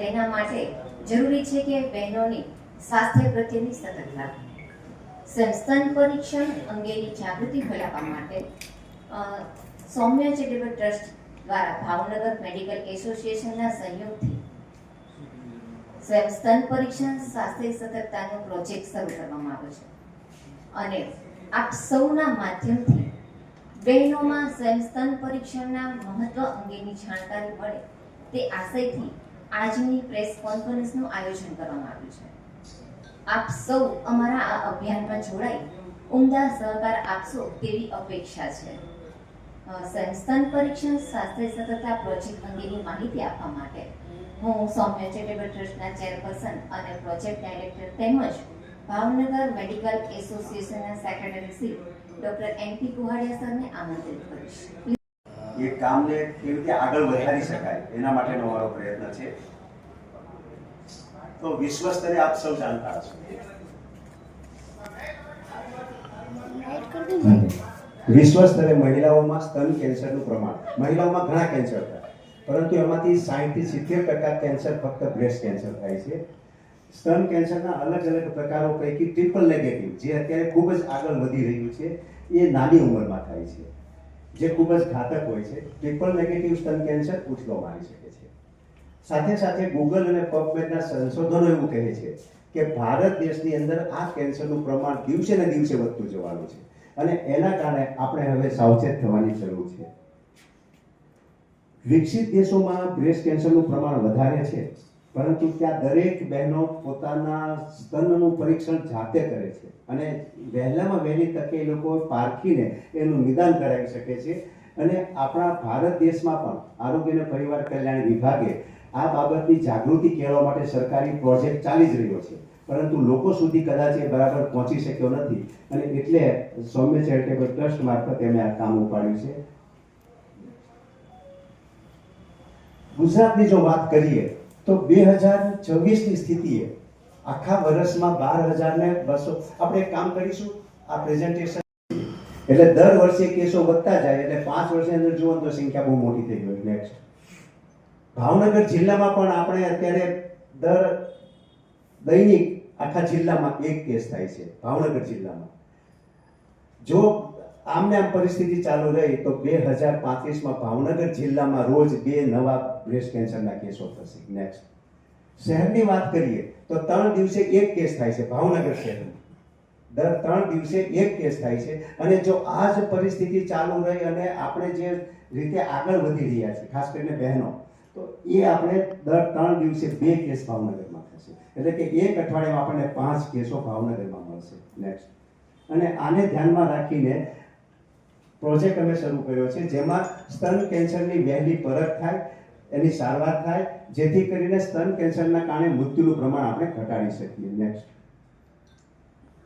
તેના માટે જરૂરી છે કે બહેનોની સ્વાસ્થ્ય પ્રત્યેની સતર્કતા સંસ્થાન પરીક્ષણ અંગેની જાગૃતિ ફેલાવવા માટે સૌમ્ય ચેરિટેબલ ટ્રસ્ટ દ્વારા ભાવનગર મેડિકલ એસોસિએશનના સહયોગથી સ્તન પરીક્ષણ સ્વાસ્થ્ય સતર્કતાનો પ્રોજેક્ટ શરૂ કરવામાં આવ્યો છે. અને આપ સૌના માધ્યમથી બહેનોમાં સ્વયં પરીક્ષણના મહત્વ અંગેની જાણકારી મળે તે આશયથી આજની પ્રેસ કોન્ફરન્સનું આયોજન કરવામાં આવ્યું છે. આપ સૌ અમારા આ અભિયાનમાં જોડાઈ ઉમદા સહકાર આપશો તેવી અપેક્ષા છે. સંસ્થાન પરીક્ષણ સ્વાસ્થ્ય સતતા પ્રોજેક્ટ અંગેની માહિતી આપવા માટે હું સૌમ્ય ચેરિટેબલ ટ્રસ્ટના ચેરપર્સન અને પ્રોજેક્ટ ડાયરેક્ટર તેમજ ભાવનગર મેડિકલ એસોસિએશનના secretary Shri doctor N P Kuhadiya સરને આમંત્રિત કરીશ. એ કામને કેવી રીતે આગળ વધારી શકાય, એના માટેનો મારો પ્રયત્ન છે. તો વિશ્વ સ્તરે આપ સૌ જાણતા હશો. વિશ્વ સ્તરે મહિલાઓમાં સ્તન કેન્સરનું પ્રમાણ, મહિલાઓમાં ઘણા કેન્સર થાય, પરંતુ એમાંથી સાહીઠથી સિત્તેર ટકા કેન્સર ફક્ત બ્રેસ્ટ કેન્સર થાય છે. સ્તન કેન્સરના અલગ અલગ પ્રકારો પૈકી ટ્રિપલ નેગેટિવ જે અત્યારે ખૂબ જ આગળ વધી રહ્યું છે, એ નાની ઉંમરમાં થાય છે. જે ખૂબ જ ઘાતક હોય છે ટ્રિપલ નેગેટિવ સ્તન કેન્સર ઉછલો મારી શકે છે. સાથે સાથે ગૂગલ અને પબમેડના સંશોધનો એવું કહે છે કે ભારત દેશની અંદર આ કેન્સરનું પ્રમાણ દિવસે ને દિવસે વધતું જવાનું છે અને એના કારણે આપણે હવે સાવચેત થવાની જરૂર છે. વિકસિત દેશોમાં બ્રેસ્ટ કેન્સરનું પ્રમાણ વધારે છે. પરંતુ ત્યાં દરેક બહેનો પોતાના સ્તનનું પરીક્ષણ જાતે કરે છે. અને વહેલામાં વહેલી તકે એ લોકો પારખીને એનું નિદાન કરાવી શકે છે. અને આપણા ભારત દેશમાં પણ આરોગ્ય અને પરિવાર કલ્યાણ વિભાગે આ બાબતની જાગૃતિ કેળવવા માટે સરકારી પ્રોજેક્ટ ચાલી જ રહ્યો છે. પરંતુ લોકો સુધી કદાચ એ બરાબર પહોંચી શક્યો નથી. અને એટલે સૌમ્ય ચેરિટેબલ ટ્રસ્ટ મારફત એમણે આ કામ ઉપાડ્યું છે. ગુજરાતની જો વાત કરીએ તો બે હજાર છવ્વીસની સ્થિતિએ આખા વર્ષમાં બાર હજારને બસો આપણે કામ કરીશું, આ પ્રેઝન્ટેશન એટલે દર વર્ષે કેસો વધતા જાય, એટલે પાંચ વર્ષની અંદર જુઓ તો સંખ્યા બહુ મોટી થઈ ગઈ નેક્સ્ટ ભાવનગર જિલ્લામાં પણ આપણે અત્યારે દર દૈનિક આખા જિલ્લામાં એક કેસ થાય છે, ભાવનગર જિલ્લામાં. જો આમને આમ પરિસ્થિતિ ચાલુ રહી તો બે હજાર પાંત્રીસમાં ભાવનગર જિલ્લામાં રોજ બે નવા બ્રેસ્ટ કેન્સરના કેસો થશે. નેક્સ્ટ શહેરની વાત કરીએ તો ત્રણ દિવસે એક કેસ થાય છે ભાવનગર શહેરમાં. દર ત્રણ દિવસે એક કેસ થાય છે અને જો આ જ પરિસ્થિતિ ચાલુ રહી અને આપણે જે રીતે આગળ વધી રહ્યા છીએ, ખાસ કરીને બહેનો, તો એ આપણે દર ત્રણ દિવસે બે કેસ ભાવનગરમાં થશે. એટલે કે એક અઠવાડિયામાં આપણને પાંચ કેસો ભાવનગરમાં મળશે. નેક્સ્ટ અને આને ધ્યાનમાં રાખીને પ્રોજેક્ટ અમે શરૂ કર્યો છે, જેમાં સ્તન કેન્સરની વહેલી પરખ થાય, એની સારવાર થાય, જેથી કરીને સ્તન કેન્સરના કારણે મૃત્યુનું પ્રમાણ આપણે ઘટાડી શકીએ. નેક્સ્ટ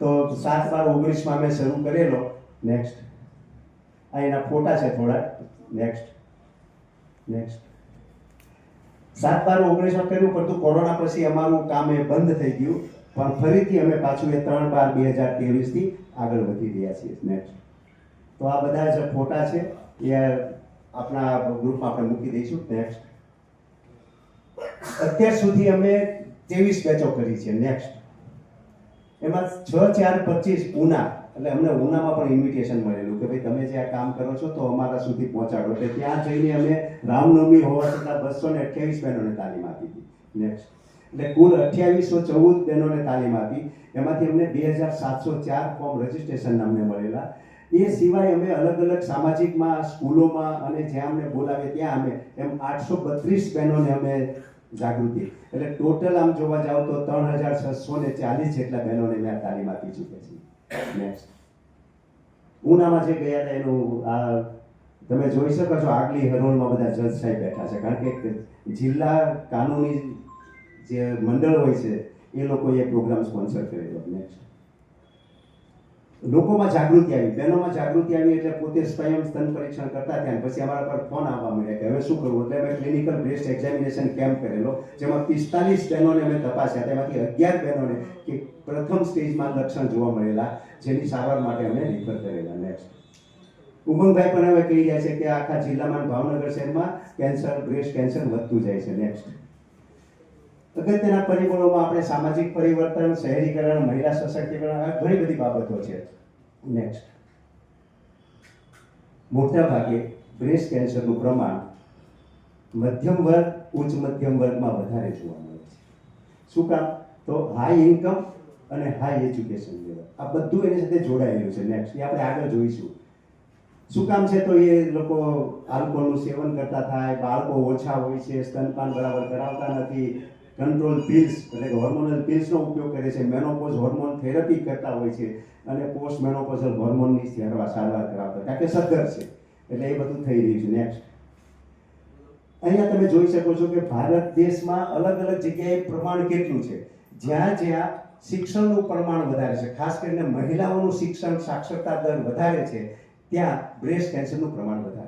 તો સાત બાર ઓગણીસમાં અમે શરૂ કરેલો. નેક્સ્ટ આ એના ફોટા છે થોડા. નેક્સ્ટ નેક્સ્ટ સાત બાર ઓગણીસમાં કર્યું, પરંતુ કોરોના પછી અમારું કામ એ બંધ થઈ ગયું. પણ ફરીથી અમે પાછું એ ત્રણ બાર બે હજાર ત્રેવીસથી આગળ વધી રહ્યા છીએ. નેક્સ્ટ તો આ બધા જે ફોટા છે, એ આપણા ગ્રુપમાં આપણે મૂકી દઈશું. નેક્સ્ટ અત્યાર સુધી અમે ત્રેવીસ બેચો કરી છે. નેક્સ્ટ એમાં છ, ચાર, પચીસ ઉના, એટલે અમને ઉનામાં પણ ઇન્વિટેશન મળેલું કે ભાઈ તમે જે આ કામ કરો છો તો અમારા સુધી પહોંચાડો. એટલે ત્યાં જઈને અમે રામનવમી હોવા છતાં બસો ને અઠ્યાવીસ બહેનોને તાલીમ આપી હતી. નેક્સ્ટ એટલે કુલ અઠ્યાવીસો ચૌદ બહેનોને તાલીમ આપી. એમાંથી અમને બે હજાર સાતસો ચાર ફોર્મ રજીસ્ટ્રેશન અમને મળેલા. એ સિવાય અમે અલગ અલગ સામાજિકમાં, સ્કૂલોમાં અને જ્યાં અમને બોલાવે ત્યાં અમે એમ આઠસો બત્રીસ બહેનોને અમે જાગૃતિ. એટલે ટોટલ આમ જોવા જાવ તો ત્રણ હજાર છસો ને ચાલીસ જેટલા બહેનોને મેં તાલીમ આપી ચૂક્યા છીએ ઉનામાં જે ગયા હતા એનું, આ તમે જોઈ શકો છો આગલી હરોળમાં બધા જજ સાહેબ બેઠા છે. કારણ કે જિલ્લા કાનૂની જે મંડળ હોય છે, એ લોકોએ પ્રોગ્રામ સ્પોન્સર કરેલો નેક્સ્ટ લોકોમાં જાગૃતિ આવી. બહેનોમાં જાગૃતિ આવી એટલે પોતે સ્વયં સ્તન પરીક્ષણ કરતા થયા પછી અમારા પર ફોન આવવા મળ્યા કે હવે શું કરવું? એટલે અમે ક્લિનિકલ બ્રેસ્ટ એક્ઝામિનેશન કેમ્પ કરેલો, જેમાં પિસ્તાલીસ બહેનોને અમે તપાસ્યા. તેમાંથી અગિયાર બહેનોને કે પ્રથમ સ્ટેજમાં લક્ષણ જોવા મળેલા, જેની સારવાર માટે અમે રિફર કરેલા. નેક્સ્ટ ઉમંગભાઈ પણ હવે કહી રહ્યા છે કે આખા જિલ્લામાં ભાવનગર શહેરમાં કેન્સર બ્રેસ્ટ કેન્સર વધતું જાય છે. નેક્સ્ટ અગત્યના પરિબળોમાં આપણે સામાજિક પરિવર્તન, શહેરીકરણ, મહિલા સશક્તિકરણ આ ઘણી બધી બાબતો છે. નેક્સ્ટ મોટા ભાગે બ્રેસ્ટ કેન્સરનું પ્રમાણ મધ્યમ વર્ગ, ઉચ્ચ મધ્યમ વર્ગમાં વધારે જોવા મળે છે. શું કામ? તો હાઈ ઇન્કમ અને હાઈ એજ્યુકેશન લેવલ આ બધું એની સાથે જોડાયેલું છે. નેક્સ્ટ એ આપણે આગળ જોઈશું. શું કામ છે? તો એ લોકો આલ્કોહોલનું સેવન કરતા થાય, બાળકો ઓછા હોય છે, સ્તનપાન બરાબર કરાવતા નથી કંટ્રોલ પિલ્સ એટલે કે હોર્મોનલ પિલ્સનો ઉપયોગ કરે છે. મેનોપોઝ હોર્મોન થેરપી કરતા હોય છે અને પોસ્ટ મેનોપોઝલ હોર્મોનની સારવાર સારવાર કરાવતા કારણ કે સદ્ધર છે. એટલે એ બધું થઈ રહ્યું છે. નેક્સ્ટ અહીંયા તમે જોઈ શકો છો કે ભારત દેશમાં અલગ અલગ જગ્યાએ પ્રમાણ કેટલું છે. જ્યાં જ્યાં શિક્ષણનું પ્રમાણ વધારે છે, ખાસ કરીને મહિલાઓનું શિક્ષણ સાક્ષરતા દર વધારે છે, ત્યાં બ્રેસ્ટ કેન્સરનું પ્રમાણ વધારે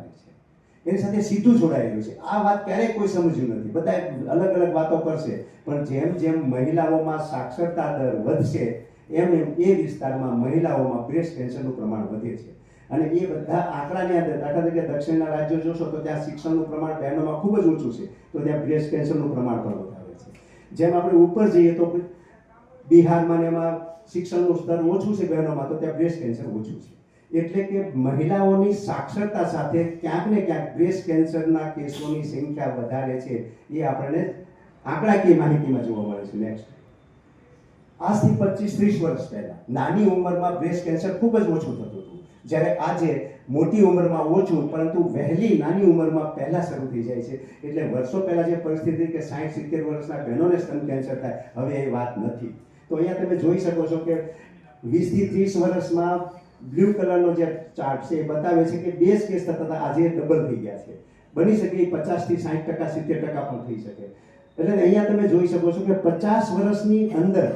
એની સાથે સીધું જોડાયેલું છે. આ વાત ક્યારેય કોઈ સમજ્યું નથી. બધા અલગ અલગ વાતો કરશે. પણ જેમ જેમ મહિલાઓમાં સાક્ષરતા દર વધશે, એમ એમ એ વિસ્તારમાં મહિલાઓમાં બ્રેસ્ટ કેન્સરનું પ્રમાણ વધે છે. અને એ બધા આંકડાની અંદર, દાખલા તરીકે દક્ષિણના રાજ્યો જોશો તો ત્યાં શિક્ષણનું પ્રમાણ બહેનોમાં ખૂબ જ ઓછું છે. તો ત્યાં બ્રેસ્ટ કેન્સરનું પ્રમાણ પણ વધારે છે. જેમ આપણે ઉપર જઈએ તો બિહારમાં ને એમાં શિક્ષણનું સ્તર ઓછું છે બહેનોમાં, તો ત્યાં બ્રેસ્ટ કેન્સર ઓછું છે. એટલે કે મહિલાઓની સાક્ષરતા સાથે ક્યાંક ને ક્યાંક બ્રેસ્ટ કેન્સરના કેસોની સંખ્યા વધારે છે. એ આપણને આંકડાકીય માહિતીમાં જોવા મળે છે. નેક્સ્ટ આજથી પચીસ ત્રીસ વર્ષ પહેલા નાની ઉંમરમાં બ્રેસ્ટ કેન્સર ખૂબ જ ઓછું થતું હતું. જ્યારે આજે મોટી ઉંમરમાં ઓછું, પરંતુ વહેલી નાની ઉંમરમાં પહેલા શરૂ થઈ જાય છે. એટલે વર્ષો પહેલા જે પરિસ્થિતિ કે સાઠ સિત્તેર વર્ષના બહેનોને સ્તન કેન્સર થાય, હવે એ વાત નથી. તો અહીંયા તમે જોઈ શકો છો કે વીસથી ત્રીસ વર્ષમાં બ્લુ કલરનો જે ચાર્ટ છે એ બતાવે છે કે બે કેસ થતા આજે ડબલ થઈ ગયા છે. બની શકે એ પચાસથી સાઠ ટકા, સિત્તેર ટકા પણ થઈ શકે. એટલે અહીંયા તમે જોઈ શકો છો કે પચાસ વર્ષની અંદર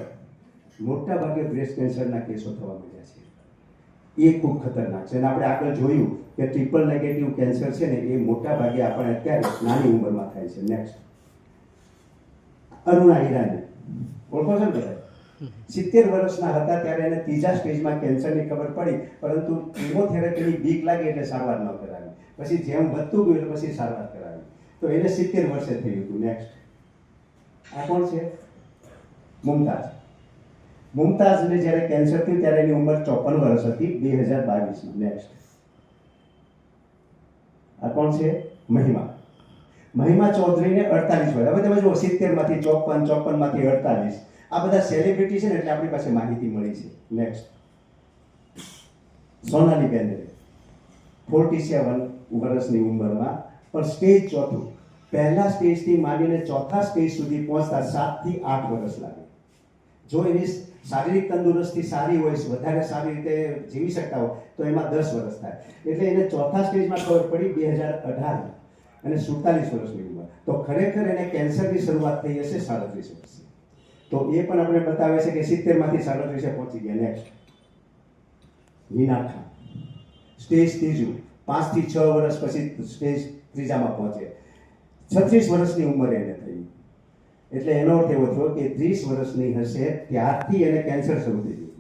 મોટા ભાગે બ્રેસ્ટ કેન્સરના કેસો થવા માંડ્યા છે. એ ખૂબ ખતરનાક છે. અને આપણે આગળ જોયું કે ટ્રિપલ નેગેટિવ કેન્સર છે ને એ મોટા ભાગે આપણે અત્યારે નાની ઉંમરમાં થાય છે. નેક્સ્ટ અરુણા હિરાને ઓળખો છો ને બધા? સિત્તેર વર્ષના હતા ત્યારે એને ત્રીજા સ્ટેજમાં કેન્સરની ખબર પડી, પરંતુ કેમોથેરાપીની બીક લાગી એટલે સારવાર ન કરાવી. પછી જેમ વધતું ગયું એટલે પછી સારવાર કરાવી. તો એને સિત્તેર વર્ષે થયું હતું. નેક્સ્ટ આ કોણ છે? મુમતાઝ મુમતાજને જ્યારે કેન્સર થયું ત્યારે એની ઉંમર ચોપન વર્ષ હતી, બે હજાર બાવીસમાં. નેક્સ્ટ આ કોણ છે? મહિમા. મહિમા ચૌધરીને અડતાલીસ વર્ષ. હવે તમે જુઓ, સિત્તેરમાંથી ચોપન, ચોપનમાંથી અડતાલીસ. આ બધા સેલિબ્રિટી છે ને એટલે આપણી પાસે માહિતી મળી છે. Next Sonali Bendre forty seven વર્ષની ઉંમરમાં, પણ સ્ટેજ ચોથું. પહેલા સ્ટેજથી માંડીને ચોથા સ્ટેજ સુધી પહોંચતા સાતથી આઠ વર્ષ લાગે. જો એની શારીરિક તંદુરસ્તી સારી હોય, વધારે સારી રીતે જીવી શકતા હોય, તો એમાં દસ વર્ષ થાય. એટલે એને ચોથા સ્ટેજમાં ખબર પડી બે હજાર અઢાર અને સુડતાલીસ વર્ષની ઉંમર. તો ખરેખર એને કેન્સરની શરૂઆત થઈ હશે સાડત્રીસ વર્ષથી તો એ પણ આપણે બતાવે છે કે સિત્તેરમાંથી સાડત્રીસે પહોંચી ગયા. નેક્સ્ટ હિના ખાન સ્ટેજ ત્રીજું. પાંચથી છ વર્ષ પછી સ્ટેજ ત્રીજામાં પહોંચે. છત્રીસ વર્ષની ઉંમરે એને થઈ. એટલે એનો અર્થ એવો થયો કે ત્રીસ વર્ષની હશે ત્યારથી એને કેન્સર શરૂ થઈ ગયું.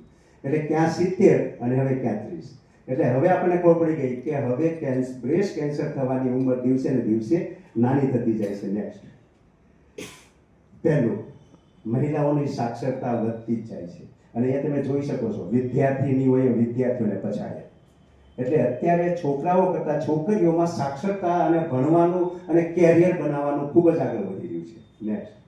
એટલે ક્યાં સિત્તેર અને હવે ક્યાં ત્રીસ. એટલે હવે આપણને ખબર પડી ગઈ કે હવે કેન્સ, બ્રેસ્ટ કેન્સર થવાની ઉંમર દિવસે ને દિવસે નાની થતી જાય છે. નેક્સ્ટ પહેલું. મહિલાઓની સાક્ષરતા વધતી જ જાય છે. અને એ તમે જોઈ શકો છો વિદ્યાર્થીનીઓએ વિદ્યાર્થીઓને પછાડ્યા એટલે અત્યારે છોકરાઓ કરતાં છોકરીઓમાં સાક્ષરતા અને ભણવાનું અને કેરિયર બનાવવાનું ખૂબ જ આગળ વધી રહ્યું છે. નેક્સ્ટ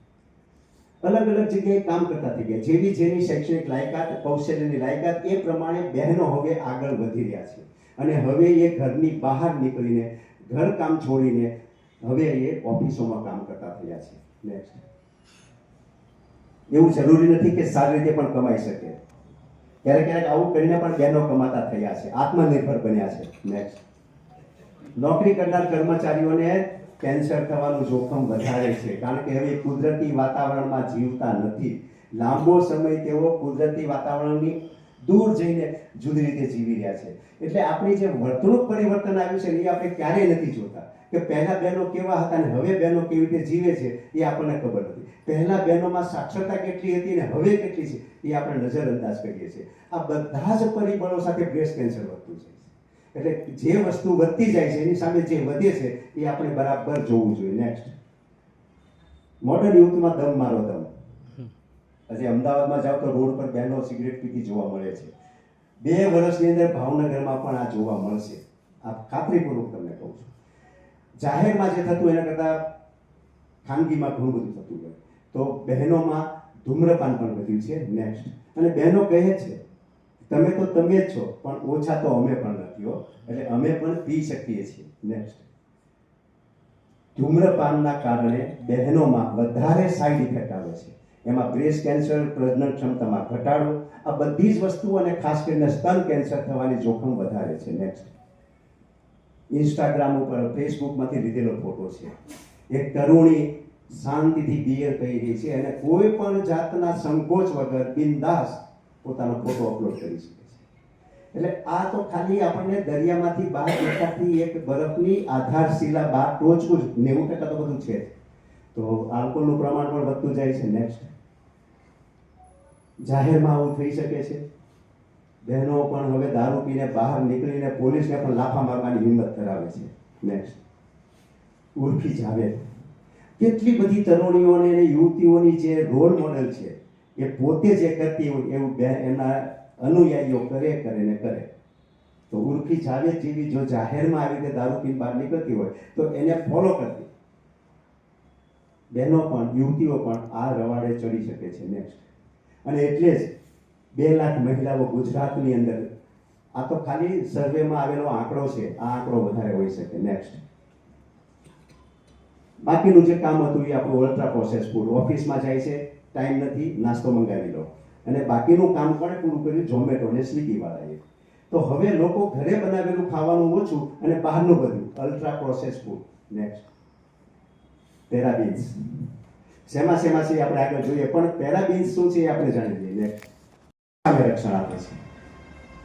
અલગ અલગ જગ્યાએ કામ કરતા થઈ ગયા. જેવી જેની શૈક્ષણિક લાયકાત, કૌશલ્યની લાયકાત, એ પ્રમાણે બહેનો હવે આગળ વધી રહ્યા છે. અને હવે એ ઘરની બહાર નીકળીને ઘર કામ છોડીને હવે એ ઓફિસોમાં કામ કરતા થયા છે. નેક્સ્ટ એવું જરૂરી નથી કે સારી રીતે પણ કમાઈ શકે. ક્યારેક ક્યારેક આવું કરીને પણ બહેનો કમાતા થયા છે, આત્મનિર્ભર બન્યા છે. નેક્સ્ટ નોકરી કરનાર કર્મચારીઓને કેન્સર થવાનું જોખમ વધારે છે, કારણ કે હવે કુદરતી વાતાવરણમાં જીવતા નથી. લાંબો સમય તેઓ કુદરતી વાતાવરણની દૂર જઈને જુદી રીતે જીવી રહ્યા છે. એટલે આપણી જે વર્તણૂક પરિવર્તન આવ્યું છે એ આપણે ક્યારેય નથી જોતા. કે પહેલા બહેનો કેવા હતા અને હવે બહેનો કેવી રીતે જીવે છે એ આપણને ખબર નથી. પહેલા બહેનોમાં સાક્ષરતા કેટલી હતી અને હવે કેટલી છે એ આપણે નજરઅંદાજ કરીએ છીએ. આ બધા જ પરિબળો સાથે બ્રેસ્ટ કેન્સર વધતું છે. એટલે જે વસ્તુ વધતી જાય છે, એની સામે જે વધે છે, એ આપણે બરાબર જોવું જોઈએ. નેક્સ્ટ મોડર્ન યુથમાં દમ મારો દમ. આજે અમદાવાદમાં જાઓ તો રોડ પર બહેનો સિગરેટ પીતી જોવા મળે છે. બે વર્ષની અંદર ભાવનગરમાં પણ આ જોવા મળશે. આ ખાતરીપૂર્વક તમને કહું છું. જાહેરમાં જે થતું એના કરતાં ખાનગીમાં ઘણું બધું થતું હોય. તો બહેનોમાં ધૂમ્રપાન પણ વધ્યું છે. નેક્સ્ટ અને બહેનો કહે છે, તમે તો તમે જ છો, પણ ઓછા તો અમે પણ નથી એટલે અમે પણ પી શકીએ છીએ. નેક્સ્ટ ધૂમ્રપાનના કારણે બહેનોમાં વધારે સાઈડ ઇફેક્ટ આવે છે. એમાં બ્રેસ્ટ કેન્સર પ્રજનન ક્ષમતામાં ઘટાડો, આ બધી જ વસ્તુઓ અને ખાસ કરીને સ્તન કેન્સર થવાની જોખમ વધારે છે. નેક્સ્ટ ઇન્સ્ટાગ્રામ ઉપર ફેસબુકમાંથી લીધેલો ફોટો છે. એક તરુણી શાંતિથી બિયર કહી રહી છે અને કોઈ પણ જાતના સંકોચ વગર બિંદાસ પોતાનો ફોટો અપલોડ કરી શકે છે. એટલે આ તો ખાલી આપણને દરિયામાંથી બહાર નીકળતી એક બરફની આધારશિલા બહાર ટોચવું જ નેવું ટકા તો બધું છે તો આલ્કોહોલનું પ્રમાણ પણ વધતું જાય છે. નેક્સ્ટ જાહેરમાં આવું થઈ શકે છે. બહેનો પણ હવે દારૂ પીને બહાર નીકળીને પોલીસને પણ લાફા મારવાની હિંમત ધરાવે છે. નેક્સ્ટ ઉર્ફી જાવેદ. કેટલી બધી તરુણીઓને અને યુવતીઓની જે રોલ મોડેલ છે, એ પોતે જે કરતી હોય એવું બે એના અનુયાયીઓ કરે કરે ને કરે. તો ઉર્ફી જાવેદ જેવી જો જાહેરમાં આવી રીતે દારૂ પીને બહાર નીકળતી હોય, તો એને ફોલો કરતી બહેનો પણ, યુવતીઓ પણ આ રવાડે ચડી શકે છે. નેક્સ્ટ અને એટલે જ બે લાખ મહિલાઓ ગુજરાતની અંદર. આ તો ખાલી સર્વેમાં આવેલો આંકડો છે. આ આંકડો વધારે હોઈ શકે. નેક્સ્ટ બાકીનું જે કામ હતું એ આપણું અલ્ટ્રા પ્રોસેસ ફૂડ ઓફિસમાં જાય છે ટાઈમ નથી, નાસ્તો મંગાવી લો. અને બાકીનું કામ પણ પૂરું કર્યું? ઝોમેટો અને સ્વિગીવાળાએ તો હવે લોકો ઘરે બનાવેલું ખાવાનું ઓછું અને બહારનું બધું. Ultra process food next parabens શેમાં શેમાં છે આપણે આગળ જોઈએ. પણ પેરાબીન્સ શું છે એ આપણે જાણી લઈએ. નેક્સ્ટ સામે રક્ષણ આપે છે.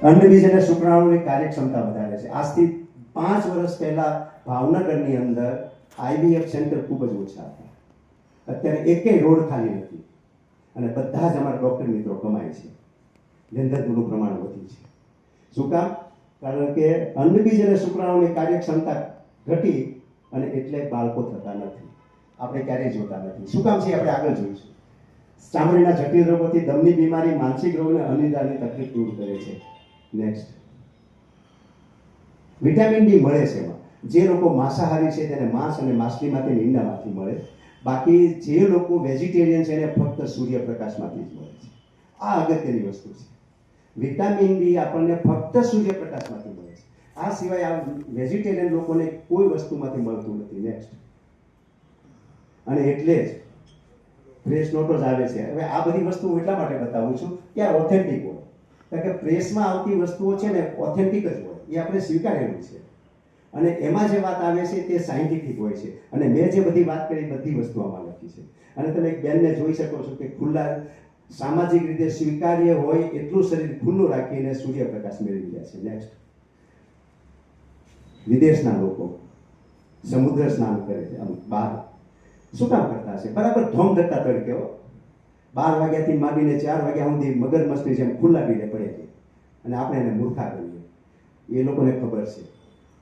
અંડબીજ અને શુક્રાણુની કાર્યક્ષમતા વધારે છે. આજથી પાંચ વર્ષ પહેલા ભાવનગરની અંદર આઈબીએફ સેન્ટર ખૂબ જ ઓછા હતા. અત્યારે એકેય રોડ ખાલી નથી અને બધા જ અમારા ડૉક્ટર મિત્રો કમાય છે. જનધનનું પ્રમાણ વધ્યું છે. શું કામ? કારણ કે અંડબીજ અને શુક્રાણુની કાર્યક્ષમતા ઘટી અને એટલે બાળકો થતા નથી. આપણે ક્યારેય જોતા નથી. શું કામ છે આપણે આગળ જોઈશું. ચામડીના જટિલ રોગોથી દમની બીમારી, માનસિક રોગ અને અનિદ્રાની તકલીફ દૂર કરે છે. નેક્સ્ટ વિટામિન ડી મળે છે એમાં. જે લોકો માંસાહારી છે તેને માંસ અને માછલીમાંથી ઈંડામાંથી મળે. બાકી જે લોકો વેજીટેરિયન છે એને ફક્ત સૂર્યપ્રકાશમાંથી જ મળે છે. આ અગત્યની વસ્તુ છે. વિટામિન ડી આપણને ફક્ત સૂર્યપ્રકાશમાંથી મળે છે. આ સિવાય આ વેજીટેરિયન લોકોને કોઈ વસ્તુમાંથી મળતું નથી. નેક્સ્ટ અને એટલે જ પ્રેસ નોટો જ આવે છે. હવે આ બધી વસ્તુ હું એટલા માટે બતાવું છું કે આ ઓથેન્ટિક હોય. કારણ કે પ્રેસમાં આવતી વસ્તુઓ છે ને ઓથેન્ટિક જ હોય. એ આપણે સ્વીકારેલું છે. અને એમાં જે વાત આવે છે તે સાયન્ટિફિક હોય છે. અને મેં જે બધી વાત કરી બધી વસ્તુ આમાં લખી છે. અને તમે એક બેનને જોઈ શકો છો કે ખુલ્લા સામાજિક રીતે સ્વીકાર્ય હોય એટલું શરીર ખુલ્લું રાખીને સૂર્યપ્રકાશ મેળવી રહ્યા છે. નેક્સ્ટ વિદેશના લોકો સમુદ્ર સ્નાન કરે છે. આમ બહાર શું કામ કરતા હશે? બરાબર ધોમ ધટ્ટા તડકે હો. બાર વાગ્યાથી માંડીને ચાર વાગ્યા સુધી મગરમસ્તી જેમ ખુલ્લા બીને પડે છે. અને આપણે એને મૂર્ખા કરીએ. એ લોકોને ખબર છે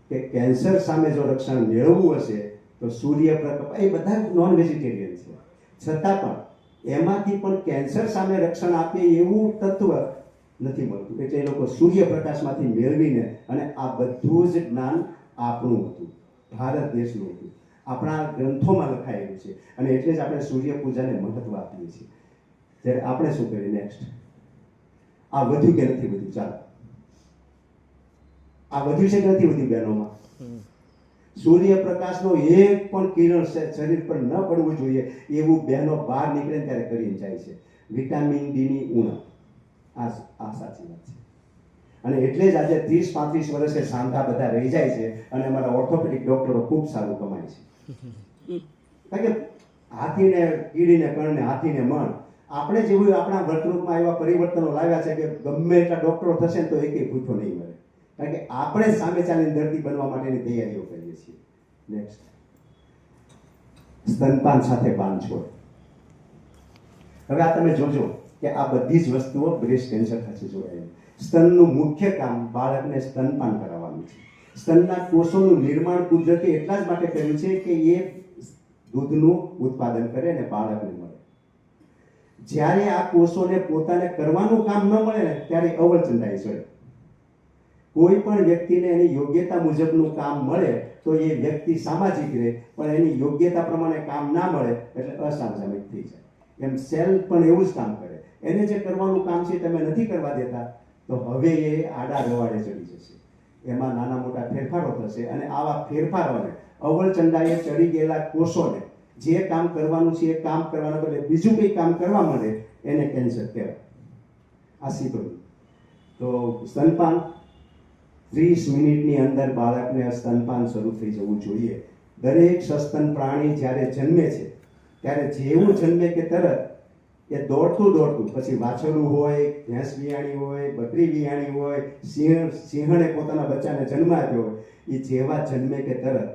કે કેન્સર સામે જો રક્ષણ મેળવવું હશે, તો સૂર્ય પ્રકાશ એ બધા નોન વેજીટેરિયન છે. છતાં પણ એમાંથી પણ કેન્સર સામે રક્ષણ આપે એવું તત્વ નથી મળતું. એટલે એ લોકો સૂર્યપ્રકાશમાંથી મેળવીને અને આ બધું જ જ્ઞાન આપણું હતું. ભારત દેશનું હતું. આપણા ગ્રંથોમાં લખાયેલું છે. અને એટલે જ આપણે સૂર્ય પૂજાને મહત્વ આપીએ છીએ. ત્યારે આપણે શું કરીએ? નેક્સ્ટ આ વધ્યું કે નથી વધ્યું? ચાલો. આ વધ્યું છે કે નથી વધ્યું બહેનોમાં સૂર્યપ્રકાશનો એક પણ કિરણ શરીર પર ન પડવું જોઈએ એવું બહેનો બહાર નીકળે ત્યારે કરીને જાય છે. વિટામિન ડીની ઉણપ. આ આ સાચી વાત છે. અને એટલે જ આજે ત્રીસ પાંત્રીસ વર્ષે સાંધા બધા રહી જાય છે અને અમારા ઓર્થોપેડિક ડોક્ટરો ખૂબ સારું કમાય છે. કારણ કે હાથીને, કીડીને, કણને, હાથીને મણ. આપણે જેવું આપણા વર્તણૂકમાં એવા પરિવર્તનો લાવ્યા છે કે ગમે એટલા ડોક્ટરો થશે ને તો એક ભૂખો નહીં મળે કારણ કે આપણે સામે ચાલીને દર્દી બનવા માટેની તૈયારીઓ કરીએ છીએ. નેક્સ્ટ સ્તનપાન સાથે બાંધછોડ. હવે આ તમે જોજો કે આ બધી જ વસ્તુઓ બ્રેસ્ટ કેન્સર સાથે જોડાયેલી. સ્તનનું મુખ્ય કામ બાળકને સ્તનપાન કરાવવાનું છે સ્તનના કોષોનું નિર્માણ કુદરતે એટલા જ માટે કર્યું છે કે એ દૂધનું ઉત્પાદન કરે અને બાળકને મળે. જ્યારે આ કોષોને પોતાને કરવાનું કામ ન મળે ને, ત્યારે અવળચંડાઈ ચડે. કોઈ પણ વ્યક્તિને એની યોગ્યતા મુજબનું કામ મળે, તો એ વ્યક્તિ સામાજિક રહે, પણ એની યોગ્યતા પ્રમાણે કામ ના મળે, એટલે અસામાજિક થઈ જાય. એમ સેલ પણ એવું જ કામ કરે. એને જે કરવાનું કામ છે, તમે નથી કરવા દેતા, તો હવે એ આડા રવાડે ચડી જશે. એમાં નાના મોટા ફેરફારો થશે અને આવા ફેરફારોને અવળચંડાએ ચડી ગયેલા કોષોને જે કામ કરવાનું છે, એ કામ કરવાના બદલે બીજું કંઈ કામ કરવા મળે, એને કેન્સર કહેવાય. આ સીધું તો સ્તનપાન, ત્રીસ મિનિટની અંદર બાળકને સ્તનપાન શરૂ થઈ જવું જોઈએ. દરેક સસ્તન પ્રાણી જ્યારે જન્મે છે, ત્યારે જેવું જન્મે કે તરત એ દોડતું દોડતું, પછી વાછરડું હોય, ભેંસ વિયાણી હોય, બકરી વિયાણી હોય, સિંહ, સિંહણે પોતાના બચ્ચાને જન્મ આપ્યો એ જેવા જન્મે કે તરત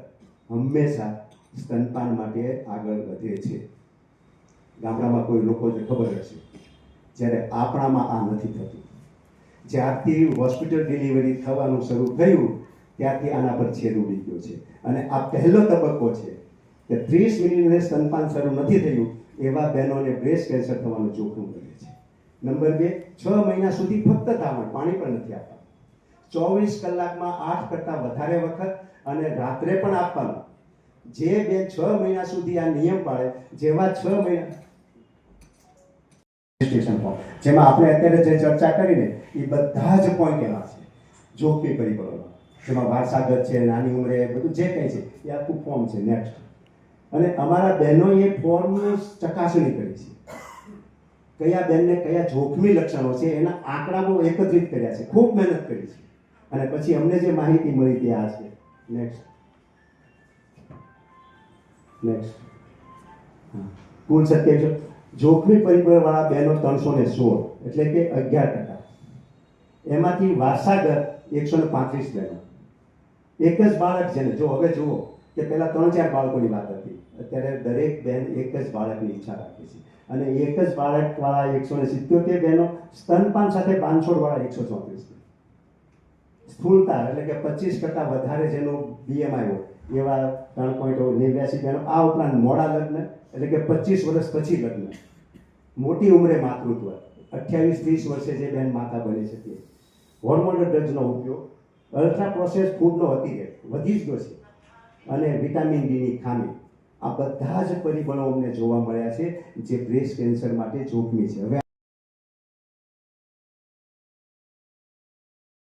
હંમેશા સ્તનપાન માટે આગળ વધે છે. ગામડામાં કોઈ લોકો જે ખબર હશે, જ્યારે આપણામાં આ નથી થતું. જ્યારથી હોસ્પિટલ ડિલિવરી થવાનું શરૂ થયું, ત્યારથી આના પર છેદ ઉડી ગયો છે. અને આ પહેલો તબક્કો છે કે ત્રીસ મિનિટ સ્તનપાન શરૂ નથી થયું, એવા બહેનોને બ્રેસ્ટ કેન્સર થવાનું જોખમ રહે છે. નંબર બે, છ મહિના સુધી ફક્ત ધાવણ પાણી પણ નથી આપવાનું. ચોવીસ કલાકમાં આઠ કરતાં વધારે વખત અને રાત્રે પણ આપવાનું. જે બે છ મહિના સુધી આ નિયમ પાળે, જેવા છ મહિના જેમાં આપણે અત્યારે જે ચર્ચા કરીને, એ બધા જ પોઈન્ટ એમાં છે જોખમી પરિબળોમાં. જેમાં વારસાગત છે, નાની ઉંમરે, બધું જે કંઈ છે, એ આખું ફોર્મ છે નેક્સ્ટ અને અમારા બહેનોએ ફોર્મની ચકાસણી કરી છે. કયા બેનને કયા જોખમી લક્ષણો છે, એના આંકડાઓ એકત્રિત કર્યા છે. ખૂબ મહેનત કરી છે. અને પછી અમને જે માહિતી મળી તે આ છે. નેક્સ્ટ નેક્સ્ટ કુલ સત્યાવીસ જોખમી પરિબળવાળા બહેનો ત્રણસો ને સોળ, એટલે કે અગિયાર ટકા. એમાંથી વારસાગત એકસો ને પાંત્રીસ બહેનો એક જ બાળક છે ને જો, હવે જુઓ. કે પહેલાં ત્રણ ચાર બાળકોની વાત હતી. અત્યારે દરેક બહેન એક જ બાળકની ઈચ્છા રાખે છે. અને એક જ બાળકવાળા એકસો ને સિત્યોતેર બહેનો, સ્તનપાન સાથે બાંધછોડવાળા એકસો ચોત્રીસ સ્થૂળતા એટલે કે પચીસ કરતાં વધારે જેનો બીએમઆઈ હોય, એવા ત્રણ પોઈન્ટ નેવ્યાસી બહેનો, આ ઉપરાંત મોડા લગ્ન એટલે કે પચીસ વર્ષ પછી લગ્ન. મોટી ઉંમરે માતૃત્વ. અઠ્યાવીસ ત્રીસ વર્ષે જે બહેન માતા બની શકે. હોર્મોનલ ડ્રગ્સનો ઉપયોગ. અલ્ટ્રા પ્રોસેસ ફૂડનો અતિરેક. વધી જ ગયો છે. અને વિટામિન ડીની ખામી. આ બધા જ પરિબળો અમને જોવા મળ્યા છે જે બ્રેસ્ટ કેન્સર માટે જોખમી છે. હવે